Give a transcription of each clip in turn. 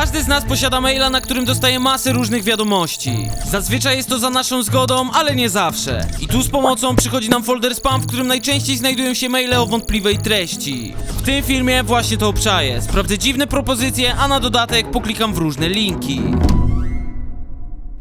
Każdy z nas posiada maila, na którym dostaje masę różnych wiadomości. Zazwyczaj jest to za naszą zgodą, ale nie zawsze. I tu z pomocą przychodzi nam folder spam, w którym najczęściej znajdują się maile o wątpliwej treści. W tym filmie właśnie to obczaję. Sprawdzę dziwne propozycje, a na dodatek poklikam w różne linki.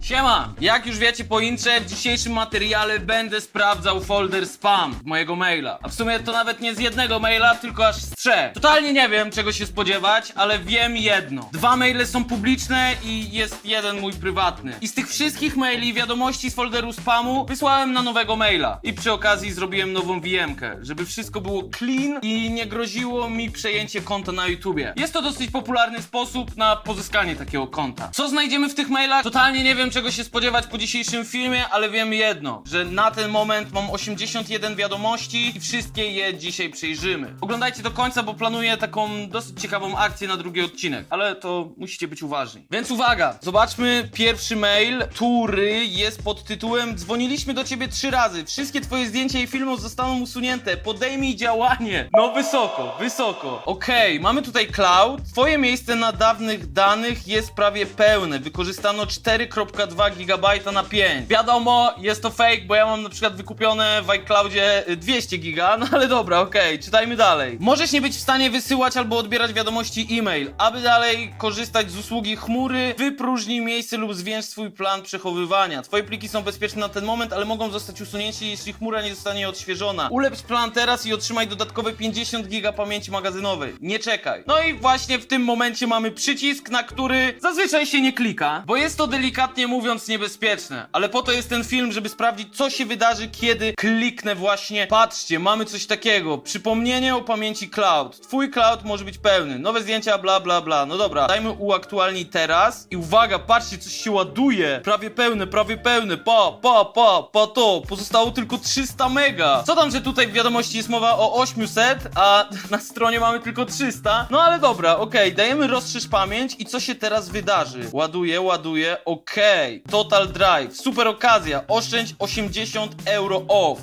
Siema! Jak już wiecie po intrze, w dzisiejszym materiale będę sprawdzał folder spam mojego maila. A w sumie to nawet nie z jednego maila, tylko aż z trzech. Totalnie nie wiem czego się spodziewać, ale wiem jedno. Dwa maile są publiczne i jest jeden mój prywatny. I z tych wszystkich maili wiadomości z folderu spamu wysłałem na nowego maila. I przy okazji zrobiłem nową VM-kę, żeby wszystko było clean i nie groziło mi przejęcie konta na YouTubie. Jest to dosyć popularny sposób na pozyskanie takiego konta. Co znajdziemy w tych mailach? Totalnie nie wiem czego się spodziewać po dzisiejszym filmie, ale wiem jedno, że na ten moment mam 81 wiadomości i wszystkie je dzisiaj przejrzymy. Oglądajcie do końca, bo planuję taką dosyć ciekawą akcję na drugi odcinek, ale to musicie być uważni. Więc uwaga, zobaczmy pierwszy mail, który jest pod tytułem Dzwoniliśmy do ciebie trzy razy. Wszystkie twoje zdjęcia i filmy zostaną usunięte. Podejmij działanie. No wysoko, wysoko. Okej, mamy tutaj cloud. Twoje miejsce na dawnych danych jest prawie pełne. Wykorzystano 4,2 GB na 5. Wiadomo, jest to fake, bo ja mam na przykład wykupione w iCloudzie y, 200 giga, no ale dobra, okej, czytajmy dalej. Możesz nie być w stanie wysyłać albo odbierać wiadomości e-mail. Aby dalej korzystać z usługi chmury, wypróżnij miejsce lub zwiększ swój plan przechowywania. Twoje pliki są bezpieczne na ten moment, ale mogą zostać usunięte, jeśli chmura nie zostanie odświeżona. Ulepsz plan teraz i otrzymaj dodatkowe 50 giga pamięci magazynowej. Nie czekaj. No i właśnie w tym momencie mamy przycisk, na który zazwyczaj się nie klika, bo jest to delikatnie mówiąc niebezpieczne. Ale po to jest ten film, żeby sprawdzić, co się wydarzy, kiedy kliknę właśnie. Patrzcie, mamy coś takiego. Przypomnienie o pamięci cloud. Twój cloud może być pełny. Nowe zdjęcia, bla bla bla. No dobra, dajmy uaktualnij teraz. I uwaga, patrzcie, coś się ładuje. Prawie pełne, prawie pełne. Po, po, po, po to. Pozostało tylko 300 mega. Co tam, że tutaj w wiadomości jest mowa o 800, a na stronie mamy tylko 300? No ale dobra, okej, dajemy rozszerz pamięć i co się teraz wydarzy? Ładuję, ładuję, okej. Total Drive, super okazja, oszczędź 80 euro off.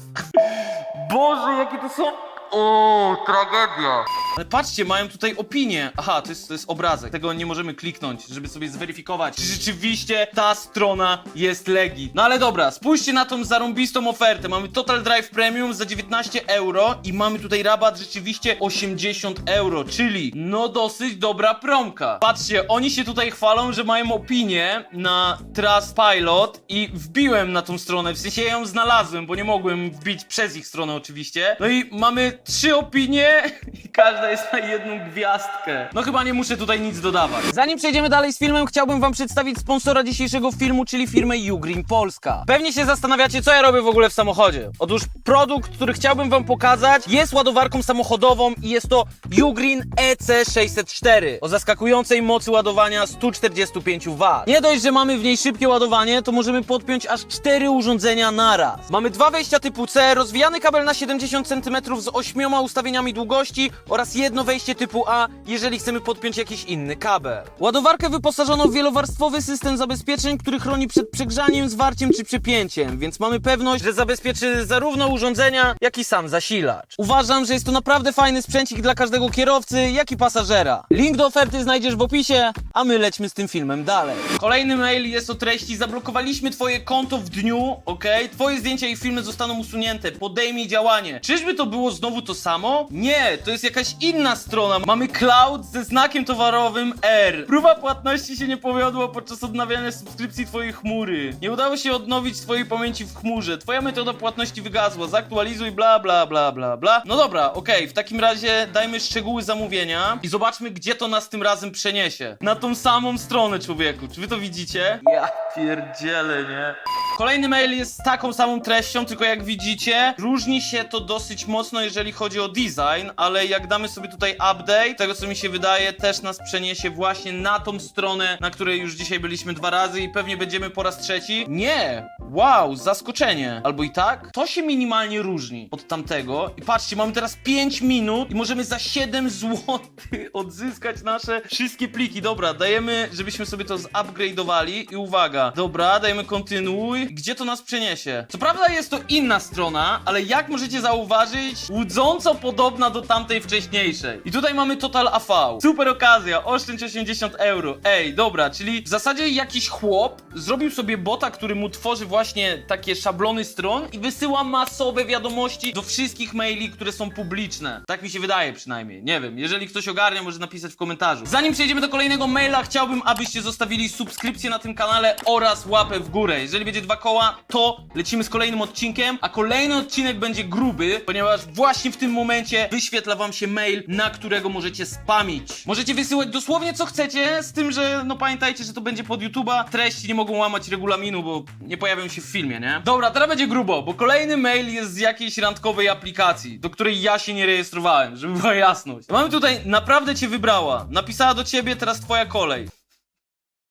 Boże, jakie to są... O, tragedia. Ale patrzcie, mają tutaj opinię. Aha, to jest, to jest obrazek. Tego nie możemy kliknąć, żeby sobie zweryfikować, czy rzeczywiście ta strona jest legit. No ale dobra, spójrzcie na tą zarąbistą ofertę. Mamy Total Drive Premium za 19 euro i mamy tutaj rabat rzeczywiście 80 euro, czyli no dosyć dobra promka. Patrzcie, oni się tutaj chwalą, że mają opinię na Trustpilot i wbiłem na tą stronę, w sensie ja ją znalazłem, bo nie mogłem wbić przez ich stronę oczywiście. No i mamy trzy opinie i każda jest na jedną gwiazdkę. No chyba nie muszę tutaj nic dodawać. Zanim przejdziemy dalej z filmem, chciałbym wam przedstawić sponsora dzisiejszego filmu, czyli firmę Ugreen Polska. Pewnie się zastanawiacie, co ja robię w ogóle w samochodzie. Otóż produkt, który chciałbym wam pokazać, jest ładowarką samochodową i jest to Ugreen E EC604 o zaskakującej mocy ładowania 145 W. Nie dość, że mamy w niej szybkie ładowanie, to możemy podpiąć aż cztery urządzenia naraz. Mamy dwa wejścia typu C, rozwijany kabel na 70 cm z ośmioma ustawieniami długości oraz jedno wejście typu A, jeżeli chcemy podpiąć jakiś inny kabel. Ładowarkę wyposażono w wielowarstwowy system zabezpieczeń, który chroni przed przegrzaniem, zwarciem czy przepięciem, więc mamy pewność, że zabezpieczy zarówno urządzenia, jak i sam zasilacz. Uważam, że jest to naprawdę fajny sprzęcik dla każdego kierowcy, jak i pasażera. Link do oferty znajdziesz w opisie, a my lećmy z tym filmem dalej. Kolejny mail jest o treści Zablokowaliśmy twoje konto w dniu, ok? Twoje zdjęcia i filmy zostaną usunięte. Podejmij działanie. Czyżby to było znowu to samo? Nie, to jest jakaś inna strona. Mamy cloud ze znakiem towarowym R. Próba płatności się nie powiodła podczas odnawiania subskrypcji twojej chmury. Nie udało się odnowić twojej pamięci w chmurze. Twoja metoda płatności wygasła. Zaktualizuj bla bla bla bla bla. No dobra, okej, w takim razie dajmy szczegóły zamówienia i zobaczmy, gdzie to nas tym razem przeniesie. Na tą samą stronę, człowieku. Czy wy to widzicie? Ja pierdzielę, nie? Kolejny mail jest z taką samą treścią, tylko jak widzicie, różni się to dosyć mocno, jeżeli chodzi o design, ale jak damy sobie tutaj update, tego co mi się wydaje, też nas przeniesie właśnie na tą stronę, na której już dzisiaj byliśmy dwa razy i pewnie będziemy po raz trzeci. Nie! Wow, zaskoczenie. Albo i tak? To się minimalnie różni od tamtego. I patrzcie, mamy teraz 5 minut i możemy za 7 zł odzyskać nasze wszystkie pliki. Dobra, dajemy, żebyśmy sobie to zupgrade'owali i uwaga. Dobra, dajemy kontynuuj. Gdzie to nas przeniesie. Co prawda jest to inna strona, ale jak możecie zauważyć, łudząco podobna do tamtej wcześniejszej. I tutaj mamy Total AV. Super okazja, oszczędź 80 euro. Ej, dobra, czyli w zasadzie jakiś chłop zrobił sobie bota, który mu tworzy właśnie takie szablony stron i wysyła masowe wiadomości do wszystkich maili, które są publiczne. Tak mi się wydaje przynajmniej. Nie wiem, jeżeli ktoś ogarnia, może napisać w komentarzu. Zanim przejdziemy do kolejnego maila, chciałbym, abyście zostawili subskrypcję na tym kanale oraz łapę w górę. Jeżeli będzie dwa koła, to lecimy z kolejnym odcinkiem, a kolejny odcinek będzie gruby, ponieważ właśnie w tym momencie wyświetla wam się mail, na którego możecie spamić. Możecie wysyłać dosłownie co chcecie, z tym, że no pamiętajcie, że to będzie pod YouTube'a. Treści nie mogą łamać regulaminu, bo nie pojawią się w filmie, nie? Dobra, teraz będzie grubo, bo kolejny mail jest z jakiejś randkowej aplikacji, do której ja się nie rejestrowałem, żeby była jasność. Mamy tutaj, naprawdę cię wybrała. Napisała do ciebie, teraz twoja kolej.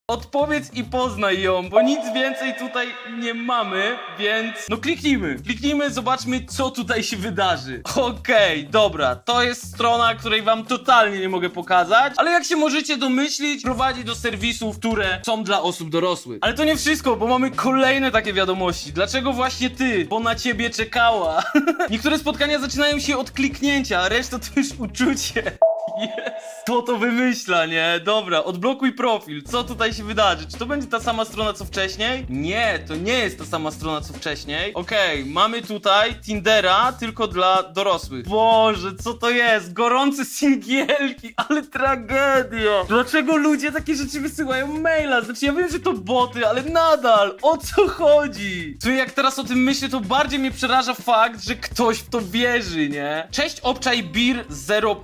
Odpowiedz i poznaj ją, bo nic więcej tutaj nie mamy, więc no kliknijmy. Kliknijmy, zobaczmy co tutaj się wydarzy. Okej, dobra, to jest strona, której wam totalnie nie mogę pokazać, ale jak się możecie domyślić, prowadzi do serwisów, które są dla osób dorosłych. Ale to nie wszystko, bo mamy kolejne takie wiadomości. Dlaczego właśnie ty? Bo na ciebie czekała. Niektóre spotkania zaczynają się od kliknięcia, a reszta to już uczucie. Jest. Kto to wymyśla, nie? Dobra, odblokuj profil. Co tutaj się wydarzy? Czy to będzie ta sama strona co wcześniej? Nie, to nie jest ta sama strona co wcześniej. Okej, mamy tutaj Tindera tylko dla dorosłych. Boże, co to jest? Gorące singielki, ale tragedia. Dlaczego ludzie takie rzeczy wysyłają maila? Znaczy ja wiem, że to boty, ale nadal, o co chodzi? Co jak teraz o tym myślę, to bardziej mnie przeraża fakt, że ktoś w to wierzy, nie? Cześć obczaj bir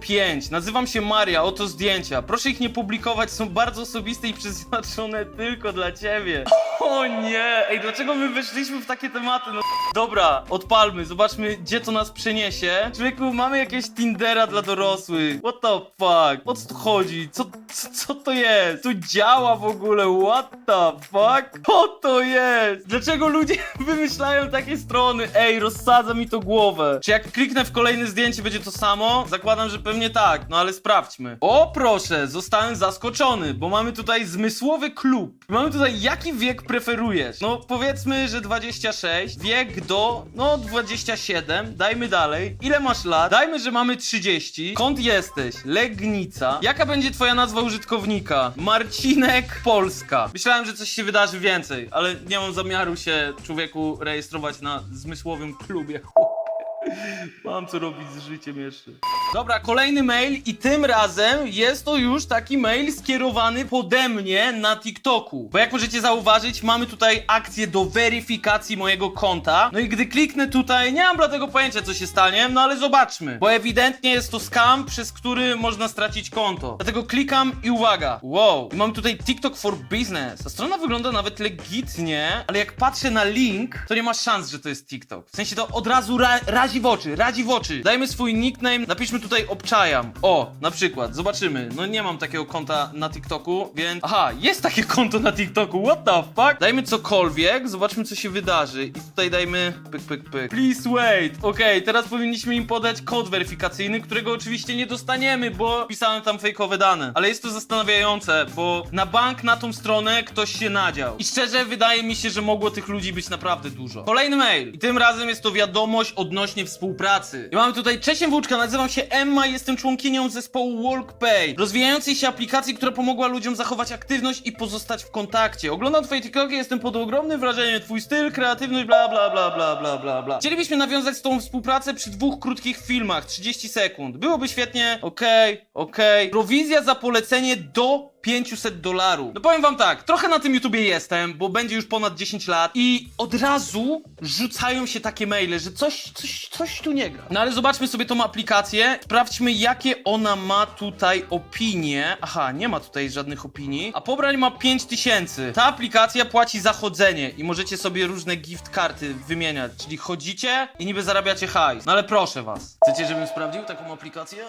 05. Nazywam się Maria, oto zdjęcia. Proszę ich nie publikować, są bardzo osobiste i przeznaczone tylko dla ciebie. O nie! Ej, dlaczego my weszliśmy w takie tematy? No dobra, odpalmy, zobaczmy gdzie to nas przeniesie. Człowieku, mamy jakieś Tindera dla dorosłych. What the fuck? O co tu chodzi? Co, co, co to jest? Tu działa w ogóle, what the fuck? Co to jest? Dlaczego ludzie wymyślają takie strony? Ej, rozsadza mi to głowę. Czy jak kliknę w kolejne zdjęcie będzie to samo? Zakładam, że pewnie tak, no ale sprawdźmy. O proszę, zostałem zaskoczony, bo mamy tutaj zmysłowy klub. Mamy tutaj jaki wiek preferujesz? No powiedzmy, że 26, wiek do, no 27, dajmy dalej. Ile masz lat? Dajmy, że mamy 30. Skąd jesteś? Legnica. Jaka będzie twoja nazwa użytkownika? Marcinek Polska. Myślałem, że coś się wydarzy więcej, ale nie mam zamiaru się człowieku rejestrować na zmysłowym klubie. Mam co robić z życiem jeszcze. Dobra, kolejny mail i tym razem jest to już taki mail skierowany pode mnie na TikToku. Bo jak możecie zauważyć, mamy tutaj akcję do weryfikacji mojego konta. No i gdy kliknę tutaj, nie mam bladego pojęcia co się stanie, no ale zobaczmy. Bo ewidentnie jest to scam, przez który można stracić konto. Dlatego klikam i uwaga. Wow, I tutaj TikTok for Business. Ta strona wygląda nawet legitnie, ale jak patrzę na link, to nie ma szans, że to jest TikTok. W sensie to od razu ra razi w oczy, razi w oczy. Dajmy swój nickname, napiszmy tutaj obczajam. O, na przykład, zobaczymy. No nie mam takiego konta na TikToku, więc... Aha, jest takie konto na TikToku, what the fuck? Dajmy cokolwiek, zobaczmy co się wydarzy. I tutaj dajmy... Pyk, pyk, pyk. Please wait. Okej, teraz powinniśmy im podać kod weryfikacyjny, którego oczywiście nie dostaniemy, bo pisałem tam fejkowe dane. Ale jest to zastanawiające, bo na bank na tą stronę ktoś się nadział. I szczerze, wydaje mi się, że mogło tych ludzi być naprawdę dużo. Kolejny mail. I tym razem jest to wiadomość odnośnie współpracy. I mamy tutaj Cześć Włóczka, nazywam się Emma, jestem członkinią zespołu WorkPay, rozwijającej się aplikacji, która pomogła ludziom zachować aktywność i pozostać w kontakcie. Oglądam twoje TikToki, jestem pod ogromnym wrażeniem, twój styl, kreatywność, bla bla bla bla bla bla bla. Chcielibyśmy nawiązać z tą współpracę przy dwóch krótkich filmach, 30 sekund. Byłoby świetnie, okej, okej. Prowizja za polecenie do 500 dolarów. No powiem wam tak, trochę na tym YouTubie jestem, bo będzie już ponad 10 lat i od razu rzucają się takie maile, że coś, coś, coś tu nie gra. No ale zobaczmy sobie tą aplikację, sprawdźmy jakie ona ma tutaj opinie. Aha, nie ma tutaj żadnych opinii, a pobrań ma 5000. Ta aplikacja płaci za chodzenie i możecie sobie różne gift karty wymieniać, czyli chodzicie i niby zarabiacie hajs. No ale proszę was. Chcecie, żebym sprawdził taką aplikację?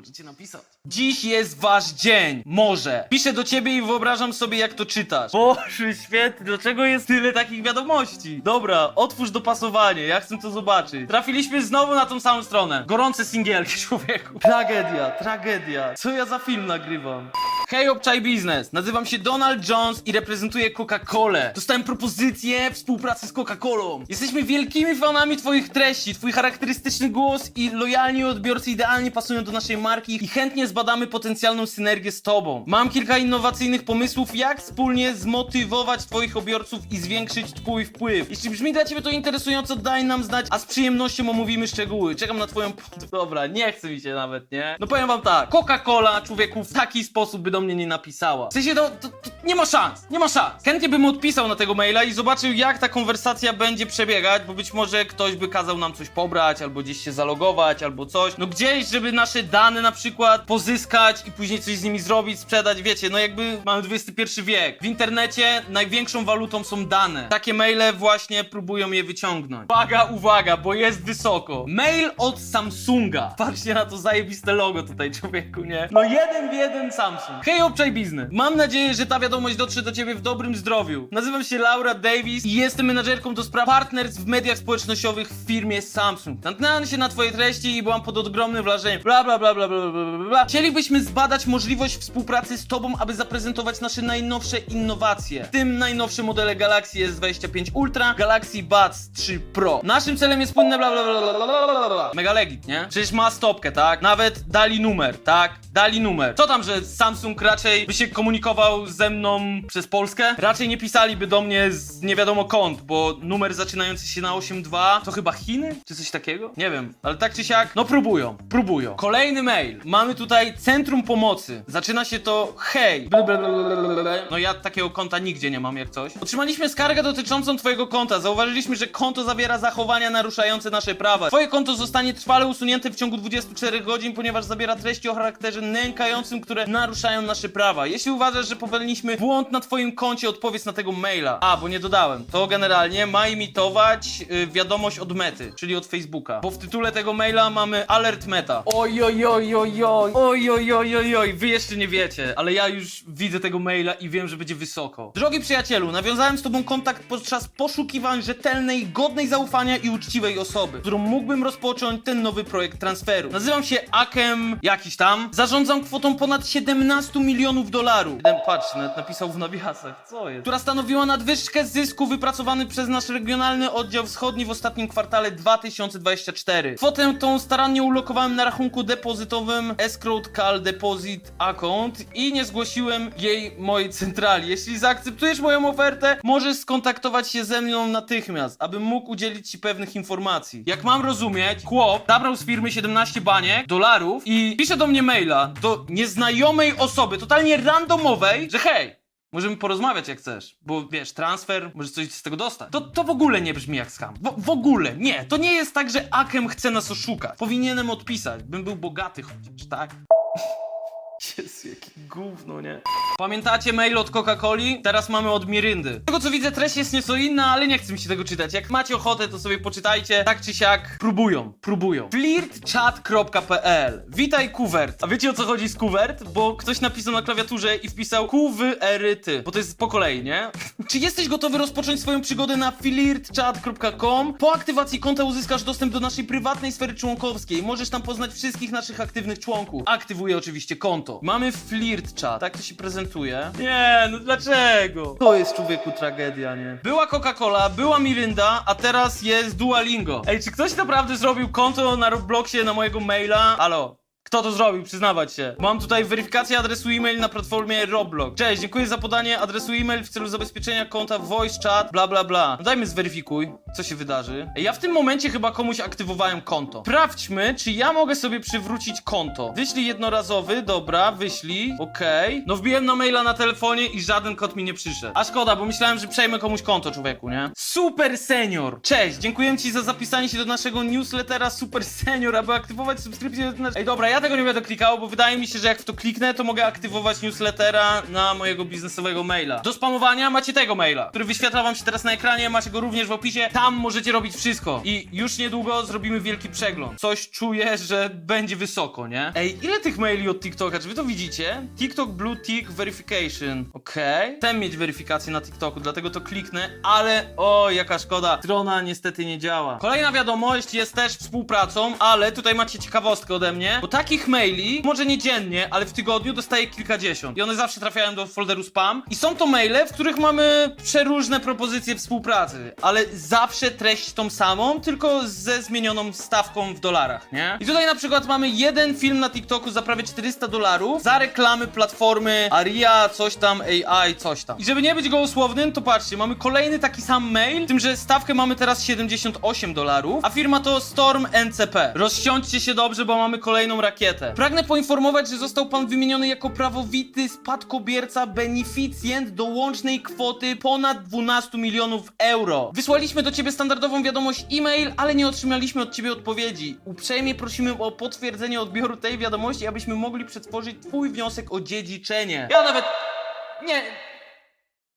Możecie napisać. Dziś jest wasz dzień. Może. Piszę do ciebie i wyobrażam sobie, jak to czytasz. Boże świetnie, dlaczego jest tyle takich wiadomości? Dobra, otwórz dopasowanie, ja chcę to zobaczyć. Trafiliśmy znowu na tą samą stronę. Gorące singielki, człowieku. Tragedia, tragedia. Co ja za film nagrywam? Hej, obczaj biznes. Nazywam się Donald Jones i reprezentuję Coca-Colę. Dostałem propozycję współpracy z Coca-Colą. Jesteśmy wielkimi fanami twoich treści. Twój charakterystyczny głos i lojalni odbiorcy idealnie pasują do naszej marki i chętnie zbadamy potencjalną synergię z tobą. Mam kilka innowacyjnych pomysłów, jak wspólnie zmotywować twoich odbiorców i zwiększyć twój wpływ. Jeśli brzmi dla ciebie to interesująco, daj nam znać, a z przyjemnością omówimy szczegóły. Czekam na twoją... Dobra, nie chce mi się nawet, nie? No powiem wam tak, Coca-Cola, człowieku, w taki sposób by do mnie nie napisała. W sensie to, to, to nie ma szans, nie ma szans. Chętnie bym odpisał na tego maila i zobaczył, jak ta konwersacja będzie przebiegać, bo być może ktoś by kazał nam coś pobrać, albo gdzieś się zalogować, albo coś. No gdzieś, żeby nasze dane na przykład pozyskać i później coś z nimi zrobić, sprzedać, wiecie, no jakby mamy XXI wiek. W internecie największą walutą są dane. Takie maile właśnie próbują je wyciągnąć. Uwaga, uwaga, bo jest wysoko. Mail od Samsunga. Patrzcie na to zajebiste logo tutaj, człowieku, nie? No jeden w jeden Samsung. Hej, obczaj biznes. Mam nadzieję, że ta wiadomość dotrze do ciebie w dobrym zdrowiu. Nazywam się Laura Davis i jestem menadżerką do spraw partnerstw w mediach społecznościowych w firmie Samsung. Natknęłam się na twoje treści i byłam pod ogromnym wrażeniem. Bla bla bla bla bla bla bla bla. Chcielibyśmy zbadać możliwość współpracy z tobą, aby zaprezentować nasze najnowsze innowacje. W tym najnowsze modele Galaxy S25 Ultra, Galaxy Buds 3 Pro. Naszym celem jest płynne bla bla bla bla bla bla bla. Mega legit, nie? Przecież ma stopkę, tak? Nawet dali numer, tak? Dali numer. Co tam, że Samsung raczej by się komunikował ze mną przez Polskę? Raczej nie pisaliby do mnie z nie wiadomo kąt, bo numer zaczynający się na 8.2 to chyba Chiny? Czy coś takiego? Nie wiem, ale tak czy siak, no próbują, próbują. Kolejny mail. Mamy tutaj Centrum Pomocy. Zaczyna się to hej. No ja takiego konta nigdzie nie mam jak coś. Otrzymaliśmy skargę dotyczącą twojego konta. Zauważyliśmy, że konto zawiera zachowania naruszające nasze prawa. Twoje konto zostanie trwale usunięte w ciągu 24 godzin, ponieważ zawiera treści o charakterze nękającym, które naruszają nasze prawa. Jeśli uważasz, że popełniliśmy błąd na twoim koncie, odpowiedz na tego maila. A, bo nie dodałem. To generalnie ma imitować y, wiadomość od mety, czyli od Facebooka. Bo w tytule tego maila mamy alert meta. Oj, Oj, oj, oj, oj, oj, oj, oj, oj, wy jeszcze nie wiecie, ale ja już widzę tego maila i wiem, że będzie wysoko. Drogi przyjacielu, nawiązałem z tobą kontakt podczas poszukiwań rzetelnej, godnej zaufania i uczciwej osoby, którą mógłbym rozpocząć ten nowy projekt transferu. Nazywam się Akem jakiś tam, zarządzam kwotą ponad 17 milionów dolarów. Jeden patrz, nawet napisał w nawiasach, co jest? Która stanowiła nadwyżkę zysku wypracowany przez nasz regionalny oddział wschodni w ostatnim kwartale 2024. Kwotę tą starannie ulokowałem na rachunku depozytu depozytowym Escrowed Cal Deposit Account i nie zgłosiłem jej mojej centrali. Jeśli zaakceptujesz moją ofertę, możesz skontaktować się ze mną natychmiast, abym mógł udzielić ci pewnych informacji. Jak mam rozumieć, chłop zabrał z firmy 17 baniek, dolarów i pisze do mnie maila do nieznajomej osoby, totalnie randomowej, że hej, Możemy porozmawiać jak chcesz, bo wiesz, transfer, może coś z tego dostać. To, to w ogóle nie brzmi jak skam. W, w ogóle, nie. To nie jest tak, że Akem chce nas oszukać. Powinienem odpisać, bym był bogaty chociaż, tak? Jezu, jaki gówno, nie? Pamiętacie mail od Coca-Coli? Teraz mamy od Miryndy. Z tego co widzę, treść jest nieco inna, ale nie chcę mi się tego czytać. Jak macie ochotę, to sobie poczytajcie. Tak czy siak, próbują, próbują. flirtchat.pl Witaj, Kuwert. A wiecie o co chodzi z Kuwert? Bo ktoś napisał na klawiaturze i wpisał kuwyeryty, bo to jest po kolei, nie? czy jesteś gotowy rozpocząć swoją przygodę na flirtchat.com? Po aktywacji konta uzyskasz dostęp do naszej prywatnej sfery członkowskiej. Możesz tam poznać wszystkich naszych aktywnych członków. Aktywuję oczywiście konto. Mamy flirt chat, tak to się prezentuje. Nie, no dlaczego? To jest człowieku tragedia, nie? Była Coca-Cola, była Mirinda, a teraz jest Duolingo. Ej, czy ktoś naprawdę zrobił konto na Robloxie na mojego maila? Halo? Kto to zrobił? Przyznawać się. Mam tutaj weryfikację adresu e-mail na platformie Roblox. Cześć, dziękuję za podanie adresu e-mail w celu zabezpieczenia konta voice chat, bla bla bla. No dajmy zweryfikuj, co się wydarzy. Ja w tym momencie chyba komuś aktywowałem konto. Sprawdźmy, czy ja mogę sobie przywrócić konto. Wyślij jednorazowy, dobra, wyślij, okej. No wbiłem na maila na telefonie i żaden kod mi nie przyszedł. A szkoda, bo myślałem, że przejmę komuś konto, człowieku, nie? Super Senior! Cześć, dziękuję ci za zapisanie się do naszego newslettera Super Senior, aby aktywować subskrypcję. Ej, dobra, ja Ja tego nie będę klikał, bo wydaje mi się, że jak w to kliknę, to mogę aktywować newslettera na mojego biznesowego maila. Do spamowania macie tego maila, który wyświetla wam się teraz na ekranie, macie go również w opisie. Tam możecie robić wszystko. I już niedługo zrobimy wielki przegląd. Coś czuję, że będzie wysoko, nie? Ej, ile tych maili od TikToka? Czy wy to widzicie? TikTok Blue Tick Verification. Okej. Chcę mieć weryfikację na TikToku, dlatego to kliknę, ale o, jaka szkoda. Strona niestety nie działa. Kolejna wiadomość jest też współpracą, ale tutaj macie ciekawostkę ode mnie, bo takich maili, może nie dziennie, ale w tygodniu dostaję kilkadziesiąt. I one zawsze trafiają do folderu spam. I są to maile, w których mamy przeróżne propozycje współpracy, ale zawsze treść tą samą, tylko ze zmienioną stawką w dolarach, nie? I tutaj na przykład mamy jeden film na TikToku za prawie 400 dolarów za reklamy platformy Aria, coś tam, AI, coś tam. I żeby nie być gołosłownym, to patrzcie, mamy kolejny taki sam mail, tym, że stawkę mamy teraz 78 dolarów, a firma to Storm NCP. Rozsiądźcie się dobrze, bo mamy kolejną rakietę. Pragnę poinformować, że został pan wymieniony jako prawowity spadkobierca beneficjent do łącznej kwoty ponad 12 milionów euro. Wysłaliśmy do ciebie standardową wiadomość e-mail, ale nie otrzymaliśmy od ciebie odpowiedzi. Uprzejmie prosimy o potwierdzenie odbioru tej wiadomości, abyśmy mogli przetworzyć twój wniosek o dziedziczenie. Ja nawet... Nie...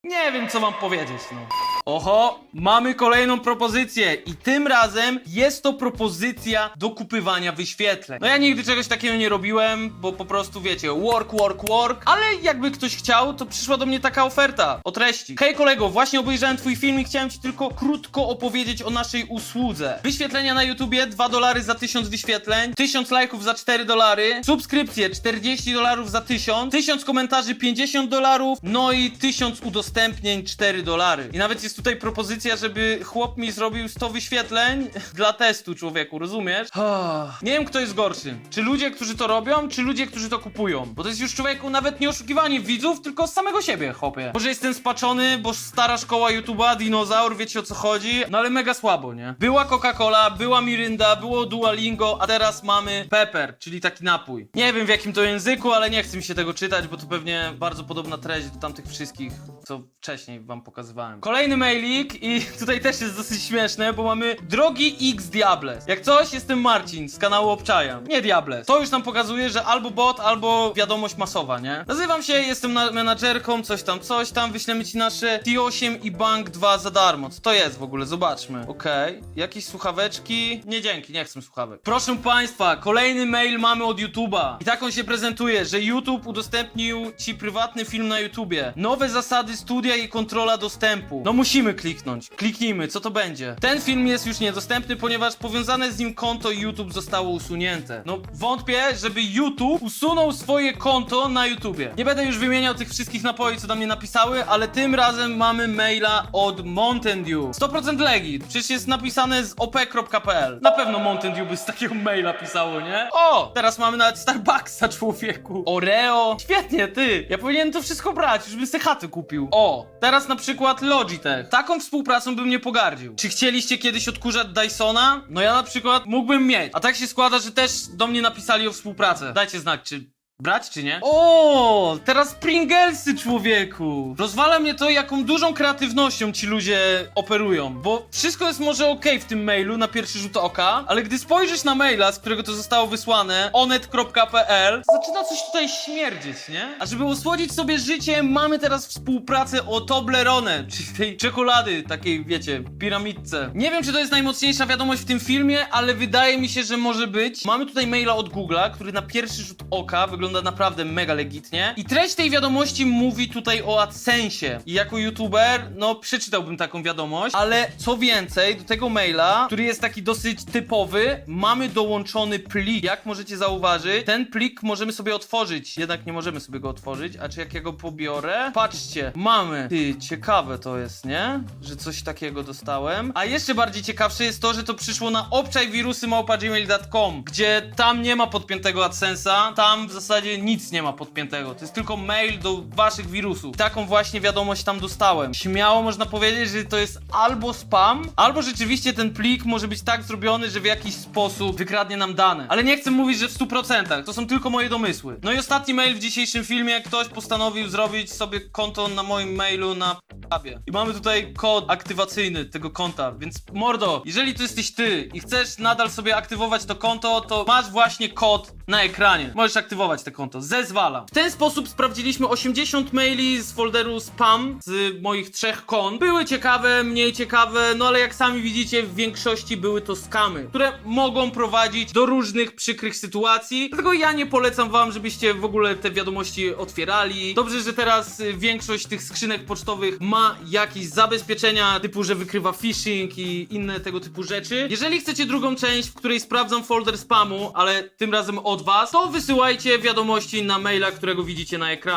Nie wiem, co mam powiedzieć, no. Oho, mamy kolejną propozycję i tym razem jest to propozycja dokupywania wyświetleń. No ja nigdy czegoś takiego nie robiłem, bo po prostu wiecie, work, work, work, ale jakby ktoś chciał, to przyszła do mnie taka oferta o treści. Hej kolego, właśnie obejrzałem twój film i chciałem ci tylko krótko opowiedzieć o naszej usłudze. Wyświetlenia na YouTubie 2 dolary za 1000 wyświetleń, 1000 lajków za 4 dolary, subskrypcje 40 dolarów za 1000, 1000 komentarzy 50 dolarów, no i 1000 udostępnień 4 dolary. I nawet jest tutaj propozycja, żeby chłop mi zrobił 100 wyświetleń dla testu, człowieku, rozumiesz? Nie wiem, kto jest gorszy. Czy ludzie, którzy to robią, czy ludzie, którzy to kupują? Bo to jest już człowieku nawet nie oszukiwanie widzów, tylko samego siebie, chłopie. Może jestem spaczony, bo stara szkoła YouTube'a, dinozaur, wiecie o co chodzi, no ale mega słabo, nie? Była Coca-Cola, była Mirinda, było Duolingo, a teraz mamy Pepper, czyli taki napój. Nie wiem w jakim to języku, ale nie chcę mi się tego czytać, bo to pewnie bardzo podobna treść do tamtych wszystkich, co wcześniej wam pokazywałem. Kolejny mailik i tutaj też jest dosyć śmieszne, bo mamy drogi X Diables. Jak coś, jestem Marcin z kanału Obczajam. Nie Diables. To już nam pokazuje, że albo bot, albo wiadomość masowa, nie? Nazywam się, jestem na menadżerką, coś tam, coś tam, wyślemy ci nasze T8 i Bank 2 za darmo. Co to jest w ogóle? Zobaczmy. Okej. Jakieś słuchaweczki? Nie dzięki, nie chcę słuchawek. Proszę państwa, kolejny mail mamy od YouTube'a. I tak on się prezentuje, że YouTube udostępnił ci prywatny film na YouTubie. Nowe zasady studia i kontrola dostępu. No musimy kliknąć. Kliknijmy, co to będzie? Ten film jest już niedostępny, ponieważ powiązane z nim konto YouTube zostało usunięte. No wątpię, żeby YouTube usunął swoje konto na YouTubie. Nie będę już wymieniał tych wszystkich napoi, co do mnie napisały, ale tym razem mamy maila od Mountain Dew. 100% legit. Przecież jest napisane z op.pl. Na pewno Mountain Dew by z takiego maila pisało, nie? O! Teraz mamy nawet Starbucksa, człowieku. Oreo. Świetnie, ty. Ja powinienem to wszystko brać, już bym sobie chaty kupił. O! Teraz na przykład Logitech. Taką współpracą bym nie pogardził. Czy chcieliście kiedyś odkurzać Dysona? No ja na przykład mógłbym mieć. A tak się składa, że też do mnie napisali o współpracę. Dajcie znak, czy Brać czy nie? O, teraz Pringlesy, człowieku! Rozwala mnie to, jaką dużą kreatywnością ci ludzie operują, bo wszystko jest może okej w tym mailu na pierwszy rzut oka, ale gdy spojrzysz na maila, z którego to zostało wysłane, onet.pl, zaczyna coś tutaj śmierdzieć, nie? A żeby osłodzić sobie życie, mamy teraz współpracę o Toblerone, czyli tej czekolady, takiej, wiecie, piramidce. Nie wiem, czy to jest najmocniejsza wiadomość w tym filmie, ale wydaje mi się, że może być. Mamy tutaj maila od Google'a, który na pierwszy rzut oka wygląda naprawdę mega legitnie. I treść tej wiadomości mówi tutaj o AdSensie. I jako youtuber, no przeczytałbym taką wiadomość, ale co więcej, do tego maila, który jest taki dosyć typowy, mamy dołączony plik. Jak możecie zauważyć, ten plik możemy sobie otworzyć. Jednak nie możemy sobie go otworzyć, a czy jak ja go pobiorę? Patrzcie, mamy. Ty, ciekawe to jest, nie? Że coś takiego dostałem. A jeszcze bardziej ciekawsze jest to, że to przyszło na obczajwirusy.gmail.com, gdzie tam nie ma podpiętego AdSense'a, tam w zasadzie nic nie ma podpiętego. To jest tylko mail do waszych wirusów. Taką właśnie wiadomość tam dostałem. Śmiało można powiedzieć, że to jest albo spam, albo rzeczywiście ten plik może być tak zrobiony, że w jakiś sposób wykradnie nam dane. Ale nie chcę mówić, że w 100%. To są tylko moje domysły. No i ostatni mail w dzisiejszym filmie. Ktoś postanowił zrobić sobie konto na moim mailu na tabie. I mamy tutaj kod aktywacyjny tego konta, więc mordo, jeżeli to jesteś ty i chcesz nadal sobie aktywować to konto, to masz właśnie kod na ekranie. Możesz aktywować to konto. Zezwalam. W ten sposób sprawdziliśmy 80 maili z folderu spam z moich trzech kont. Były ciekawe, mniej ciekawe, no ale jak sami widzicie, w większości były to skamy, które mogą prowadzić do różnych przykrych sytuacji. Dlatego ja nie polecam wam, żebyście w ogóle te wiadomości otwierali. Dobrze, że teraz y, większość tych skrzynek pocztowych ma jakieś zabezpieczenia, typu, że wykrywa phishing i inne tego typu rzeczy. Jeżeli chcecie drugą część, w której sprawdzam folder spamu, ale tym razem od was, to wysyłajcie wiadomości na maila, którego widzicie na ekranie.